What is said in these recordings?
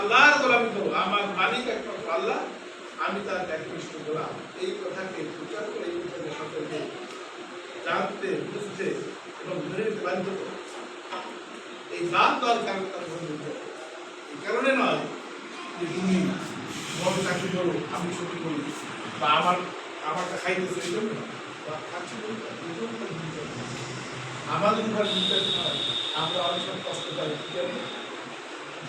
আল্লাহর গোলামি করো। আমার মালিক একমাত্র আল্লাহ, আমি তার একনিষ্ঠ গোলাম। এই কথাকে প্রচার করে এই কথাকে সকলকে জানতে, বুঝতে এবং ধরে নিতে বাধ্য এই দান দরকার তার এই কারণে নয় যে তুমি বড় চাকরি করো, আমি ছুটি করি বা আমার আমাকে খাইতেছে এই জন্য। বা খাচ্ছি। আমাদের উপর আমরা অনেক সময় কষ্ট পাই?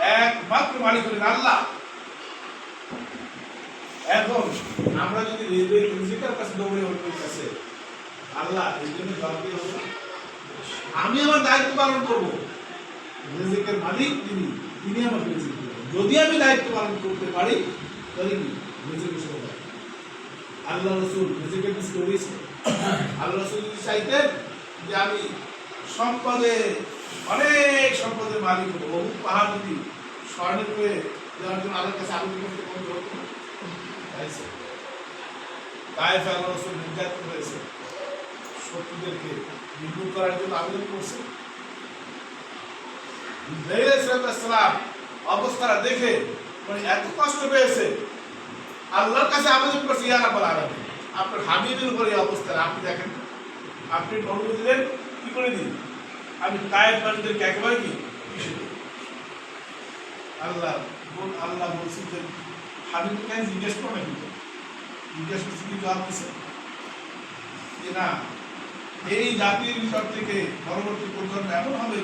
একমাত্র মালিক হলেন আল্লাহ। এখন আমরা যদি রিজিক- রিজিকের কাছে দৌড়ে ওর কাছে আল্লাহ, এই জন্য হলো না। আমি আমার দায়িত্ব পালন করব। রিজিকের মালিক তিনি তিনি আমাকে রিজিক যদি আমি দায়িত্ব পালন করতে পারি, তাহলে কি? রিজিক হিসেবে আল্লাহ রসুল রিজিকের কিছু করেছে আল্লাহ রসুল যদি চাইতেন যে আমি সম্পদে, অনেক সম্পদের মালিক হব বহু পাহাড় স্বর্ণের জন্য কাছে আবেদন করতে নির্যাতন হয়েছে শত্রুদেরকে নির্মূল করার জন্য আবেদন করছে। ইসলাম অবস্থাটা দেখে মানে এত কষ্ট পেয়েছে। আল্লাহর কাছে আবেদন করছে, ইয়া রাব্বাল আলামিন, আপনার হাবিবের উপরে অবস্থা, আপনি দেখেন আপনি অনুমতি দিলেন, কি করে দিন? আমি কায়ের মানুষদেরকে একেবারে কি? আল্লাহ বল আল্লাহ বলছি যে হাবিব কেন জিজ্ঞেস করে নাকি জিজ্ঞেস করছি কি জবাব দিচ্ছে যে না, এই জাতির ভিতর থেকে পরবর্তী প্রজন্ম এমন হবে